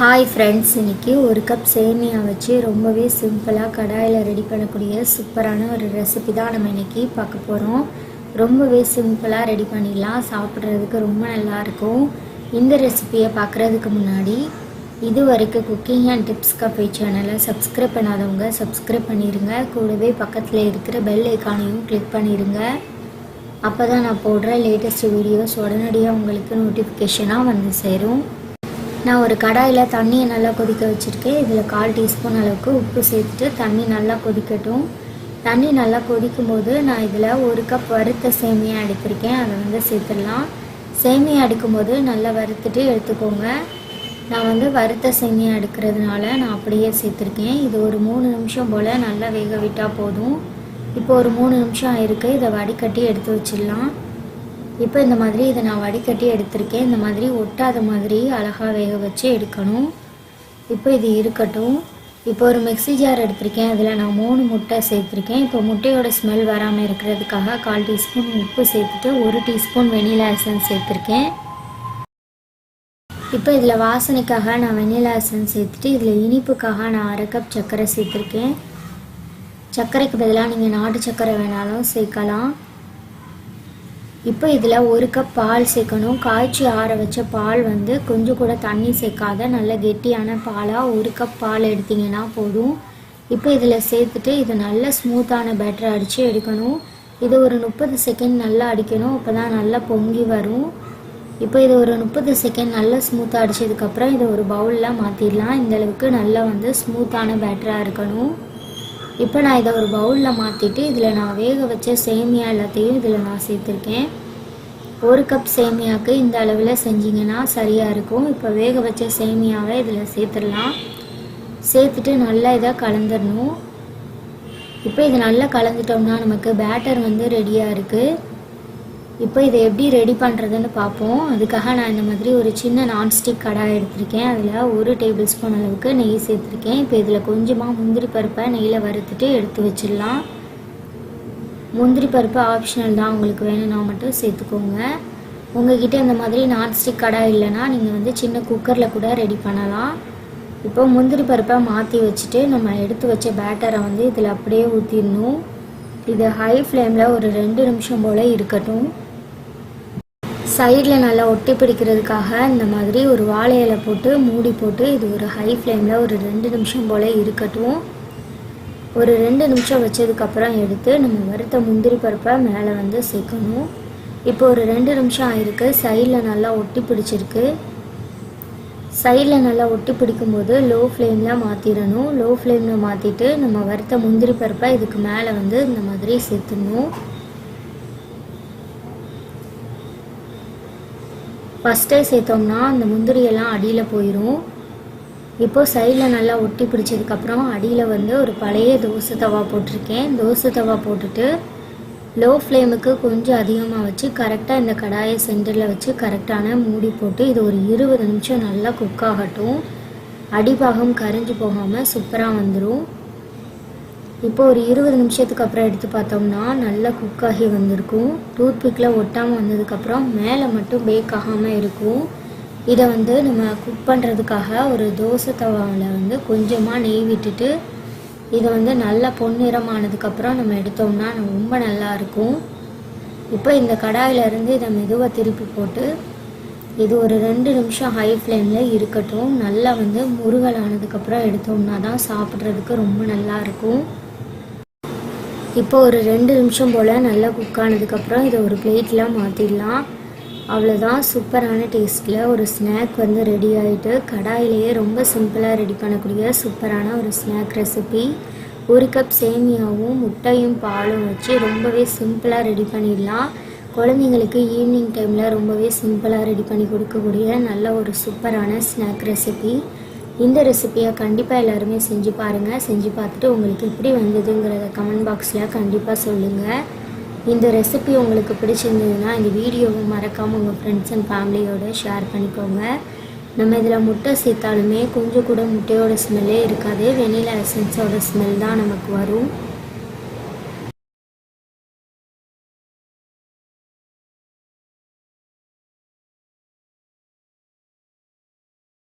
Hi friends இன்னைக்கு ஒரு cup சேமியா வச்சு ரொம்பவே சிம்பிளாக கடாயில் ரெடி பண்ணக்கூடிய சூப்பரான ஒரு ரெசிபி தான் நம்ம இன்றைக்கி பார்க்க போகிறோம் ரொம்பவே சிம்பிளாக ரெடி பண்ணிடலாம். சாப்பிட்றதுக்கு ரொம்ப நல்லா இருக்கும். இந்த ரெசிபியை பார்க்குறதுக்கு முன்னாடி இது வரைக்கும் குக்கிங் அண்ட் டிப்ஸ் கஃபே சேனலை சப்ஸ்கிரைப் பண்ணாதவங்க சப்ஸ்கிரைப் பண்ணிடுங்க கூடவே பக்கத்தில் இருக்கிற பெல் ஐக்கானையும் கிளிக் பண்ணிடுங்க அப்போ தான் நான் போடுற லேட்டஸ்ட் வீடியோஸ் உடனடியாக உங்களுக்கு நோட்டிஃபிகேஷனாக வந்து சேரும். நான் ஒரு கடாயில் தண்ணியை நல்லா கொதிக்க வச்சுருக்கேன். இதில் கால் டீஸ்பூன் அளவுக்கு உப்பு சேர்த்துட்டு தண்ணி நல்லா கொதிக்கட்டும். தண்ணி நல்லா கொதிக்கும் போது நான் இதில் ஒரு கப் வறுத்த சேமியா எடுத்திருக்கேன். அதை வந்து சேர்த்துடலாம். சேமியா எடுக்கும்போது நல்லா வறுத்துட்டு எடுத்துக்கோங்க. நான் வந்து வறுத்த சேமியா எடுக்கிறதுனால நான் அப்படியே சேர்த்துருக்கேன். இது ஒரு மூணு நிமிஷம் போல் நல்லா வேக விட்டால் போதும். இப்போ ஒரு மூணு நிமிஷம் ஆயிருக்கு. இதை வடிகட்டி எடுத்து வச்சிடலாம். இப்போ இந்த மாதிரி இதை நான் வடிகட்டி எடுத்திருக்கேன். இந்த மாதிரி ஒட்டாத மாதிரி அழகாக வேக வச்சு எடுக்கணும். இப்போ இது இருக்கட்டும். இப்போ ஒரு மிக்ஸி ஜார் எடுத்திருக்கேன். அதில் நான் மூணு முட்டை சேர்த்துருக்கேன். இப்போ முட்டையோட ஸ்மெல் வராமல் இருக்கிறதுக்காக கால் டீஸ்பூன் உப்பு சேர்த்துட்டு ஒரு டீஸ்பூன் வெனிலா எசன்ஸ் சேர்த்துருக்கேன். இப்போ இதில் வாசனைக்காக நான் வெனிலா எசன்ஸ் சேர்த்துட்டு இதில் இனிப்புக்காக நான் அரை கப் சர்க்கரை சேர்த்துருக்கேன். சர்க்கரைக்கு பதிலாக நீங்கள் நாட்டு சர்க்கரை வேணாலும் சேர்க்கலாம். இப்போ இதில் ஒரு கப் பால் சேர்க்கணும். காய்ச்சி ஆற வச்ச பால் வந்து கொஞ்சம் கூட தண்ணி சேர்க்காத நல்ல கெட்டியான பாலாக ஒரு கப் பால் எடுத்திங்கன்னா போதும். இப்போ இதில் சேர்த்துட்டு இது நல்ல ஸ்மூத்தான பேட்டரை அடித்து எடுக்கணும். இது ஒரு முப்பது செகண்ட் நல்லா அடிக்கணும். அப்போ தான் நல்லா பொங்கி வரும். இப்போ இது ஒரு முப்பது செகண்ட் நல்லா ஸ்மூத்தாக அடித்ததுக்கப்புறம் இதை ஒரு பவுலில் மாற்றிடலாம் இந்தளவுக்கு நல்லா வந்து ஸ்மூத்தான பேட்டராக இருக்கணும். இப்போ நான் இதை ஒரு பவுலில் மாற்றிட்டு இதில் நான் வேக வச்ச சேமியா எல்லாத்தையும் இதில் நான் சேர்த்துருக்கேன். ஒரு கப் சேமியாவுக்கு இந்த அளவில் செஞ்சிங்கன்னா சரியாக இருக்கும். இப்போ வேக வச்ச சேமியாவை இதில் சேர்த்துடலாம். சேர்த்துட்டு நல்லா இதை கலந்துடணும். இப்போ இது நல்லா கலந்துட்டோம்னா நமக்கு பேட்டர் வந்து ரெடியாக இருக்குது இப்போ இதை எப்படி ரெடி பண்ணுறதுன்னு பார்ப்போம். அதுக்காக நான் இந்த மாதிரி ஒரு சின்ன நான்ஸ்டிக் கடாய் எடுத்திருக்கேன். அதில் ஒரு டேபிள் ஸ்பூன் அளவுக்கு நெய் சேர்த்துருக்கேன். இப்போ இதில் கொஞ்சமாக முந்திரி பருப்பை நெய்யில் வறுத்துட்டு எடுத்து வச்சிடலாம். முந்திரி பருப்பு ஆப்ஷனல் தான். உங்களுக்கு வேணும்னா மட்டும் சேர்த்துக்கோங்க. உங்ககிட்ட இந்த மாதிரி நான்ஸ்டிக் கடாய் இல்லைன்னா நீங்கள் வந்து சின்ன குக்கரில் கூட ரெடி பண்ணலாம். இப்போ முந்திரி பருப்பை மாற்றி வச்சுட்டு நம்ம எடுத்து வச்ச பேட்டரை வந்து இதில் அப்படியே ஊற்றிடணும் இது ஹை ஃப்ளேமில் ஒரு ரெண்டு நிமிஷம் போல் இருக்கட்டும். சைடில் நல்லா ஒட்டி பிடிக்கிறதுக்காக இந்த மாதிரி ஒரு வாழை இலை போட்டு மூடி போட்டு இது ஒரு ஹை ஃப்ளேமில் ஒரு ரெண்டு நிமிஷம் போல் இருக்கட்டும். ஒரு ரெண்டு நிமிஷம் வச்சதுக்கப்புறம் எடுத்து நம்ம வறுத்த முந்திரி பருப்பை மேலே வந்து சேர்க்கணும். இப்போ ஒரு ரெண்டு நிமிஷம் ஆயிருக்கு. சைடில் நல்லா ஒட்டி பிடிச்சிருக்கு. சைடில் நல்லா ஒட்டி பிடிக்கும்போது லோ ஃப்ளேமில் மாற்றிடணும் லோ ஃப்ளேமில் மாற்றிட்டு நம்ம வறுத்த முந்திரி பருப்பை இதுக்கு மேலே வந்து இந்த மாதிரி சேர்த்துடணும். ஃபஸ்ட்டே சேர்த்தோம்னா அந்த முந்திரியெல்லாம் அடியில் போயிடும் இப்போ சைடில் நல்லா ஒட்டி பிடிச்சதுக்கப்புறம் அடியில் வந்து ஒரு பழைய தோசை தவா போட்டிருக்கேன். தோசை தவா போட்டுட்டு லோ ஃப்ளேமுக்கு கொஞ்சம் அதிகமாக வச்சு கரெக்டாக இந்த கடாயை சென்டரில் வச்சு கரெக்டான மூடி போட்டு இது ஒரு இருபது நிமிஷம் நல்லா குக் ஆகட்டும். அடிபாகம் கரைஞ்சி போகாமல் சூப்பராக வந்துடும் இப்போ ஒரு இருபது நிமிஷத்துக்கு அப்புறம் எடுத்து பார்த்தோம்னா நல்லா குக் ஆகி வந்திருக்கும். டூத் பிக்கில் ஒட்டாமல் வந்ததுக்கப்புறம் மேலே மட்டும் பேக் ஆகாமல் இருக்கும். இதை வந்து நம்ம குக் பண்ணுறதுக்காக ஒரு தோசை தவாவில் வந்து கொஞ்சமாக நெய் விட்டுட்டு இதை வந்து நல்லா பொன்னிறமானதுக்கப்புறம் நம்ம எடுத்தோம்னா ரொம்ப நல்லா இருக்கும். இப்போ இந்த கடாயிலிருந்து இதை மெதுவாக திருப்பி போட்டு இது ஒரு ரெண்டு நிமிஷம் ஹை ஃப்ளேமில் இருக்கட்டும். நல்லா வந்து முருகல் ஆனதுக்கப்புறம் எடுத்தோம்னா தான் சாப்பிட்றதுக்கு ரொம்ப நல்லா இருக்கும். இப்போ ஒரு ரெண்டு நிமிஷம் போல் நல்லா குக் ஆனதுக்கப்புறம் இதை ஒரு பிளேட்டில் மாற்றிடலாம் அவ்வளோதான் சூப்பரான டேஸ்ட்டில் ஒரு ஸ்நாக் வந்து ரெடி ஆகிட்டு கடாயிலேயே ரொம்ப சிம்பிளாக ரெடி பண்ணக்கூடிய சூப்பரான ஒரு ஸ்நாக் ரெசிபி ஒரு கப் சேமியாவும் முட்டையும் பாலும் வச்சு ரொம்பவே சிம்பிளாக ரெடி பண்ணிடலாம். குழந்தைங்களுக்கு ஈவினிங் டைமில் ரொம்பவே சிம்பிளாக ரெடி பண்ணி கொடுக்கக்கூடிய நல்ல ஒரு சூப்பரான ஸ்நாக் ரெசிபி இந்த ரெசிப்பியை கண்டிப்பாக எல்லாருமே செஞ்சு பாருங்கள் செஞ்சு பார்த்துட்டு உங்களுக்கு எப்படி வந்ததுங்கிறத கமெண்ட் பாக்ஸில் கண்டிப்பாக சொல்லுங்கள் இந்த ரெசிபி உங்களுக்கு பிடிச்சிருந்ததுன்னா இந்த வீடியோவை மறக்காமல் உங்கள் ஃப்ரெண்ட்ஸ் அண்ட் ஃபேமிலியோடு ஷேர் பண்ணிக்கோங்க. நம்ம இதில் முட்டை சேர்த்தாலுமே கொஞ்சம் கூட முட்டையோட ஸ்மெல்லே இருக்காது. வெனிலா எசன்ஸோட ஸ்மெல் தான் நமக்கு வரும்.